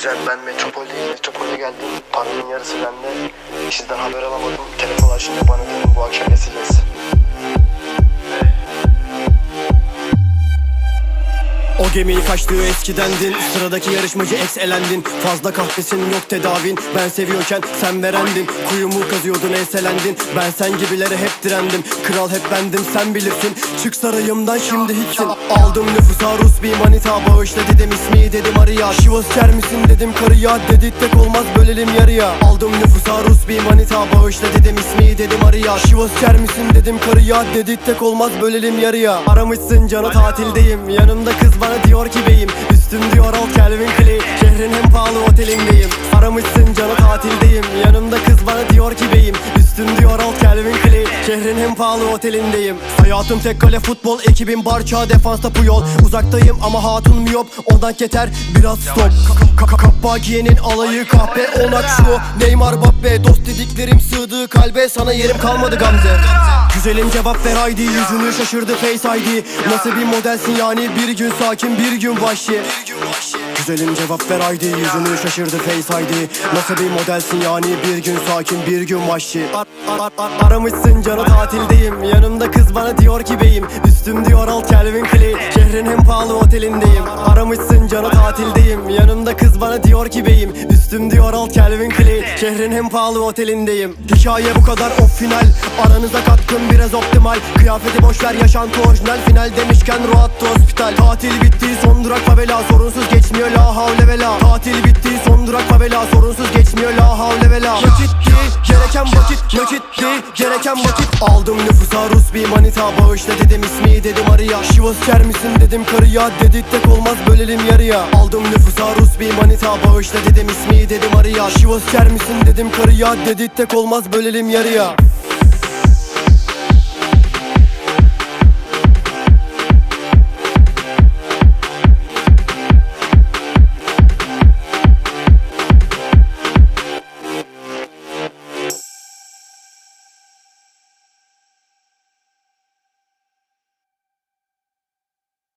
Hocam ben metropoldeyim. Metropole geldim. Paranın yarısı bende. Sizden haber alamadım. Telefon açınca bana dedim bu akşam eseceğiz. O gemiyi kaçtığı eskidendin. Sıradaki yarışmacı ex elendin. Fazla kahvesin yok tedavin. Ben seviyorken sen verendin. Kuyumu kazıyordun enselendin. Ben sen gibilere hep direndim. Kral hep bendim sen bilirsin. Çık sarayımdan şimdi hiçsin. Aldım nüfusa Rus bir manita. Bağışla dedim ismi dedim araya Şivas ker misin dedim karıya. Dedi tek olmaz bölelim yarıya. Aldım nüfusa Rus bir manita. Bağışla dedim ismi dedim araya Şivas ker misin dedim karıya. Dedi tek olmaz bölelim yarıya. Aramışsın canı tatildeyim. Yanımda kız bana diyor ki beyim Üstüm diyor al Calvin Klein. Şehrin en pahalı otelindeyim. Aramışsın canı tatildeyim. Yanımda kız bana diyor ki beyim Üstüm diyor al Calvin Klein Şehrin en pahalı otelindeyim. Hayatım tek kale futbol Ekibim barça defansta puyol. Uzaktayım ama hatun miyop Ondan keter biraz stop Kappakiye'nin alayı kahpe onak şu. Neymar Bappe dost dediklerim sığdığı kalbe Sana yerim kalmadı Gamze. Güzelim cevap ver haydi yüzünü şaşırdı Face ID Nasıl bir modelsin yani bir gün sakin bir gün vahşi Güzelim cevap ver haydi. Yüzünü şaşırdı Face ID Nasıl bir modelsin yani? Bir gün sakin bir gün vahşi. Ar- ar- ar- Aramışsın canı tatildeyim. Yanımda kız bana diyor ki beyim Üstüm diyor al Calvin Klein Şehrin en pahalı otelindeyim. Aramışsın canı tatildeyim. Yanımda kız bana diyor ki beyim Üstüm diyor al Calvin Klein. Şehrin en pahalı otelindeyim. Hikaye bu kadar of final. Aranıza katkın biraz optimal. Kıyafeti boşver yaşantı orijinal. Final demişken Ruat'ta hospital. Tatil bitti son durak favela. Sorunsuz geçmiyor la havle vela. Tatil bitti son durak favela. Sorunsuz geçmiyor la havle vela gereken vakit Nakitti gereken vakit. Aldım nüfusa Rus bir manita Bağışla dedim ismi dedim araya Şivas ker misin dedim karıya Dedi tek olmaz bölelim yarıya. Aldım nüfusa Rus bir manita Bağışla dedim ismi dedim araya Şivas ker misin dedim karıya Dedi tek olmaz bölelim yarıya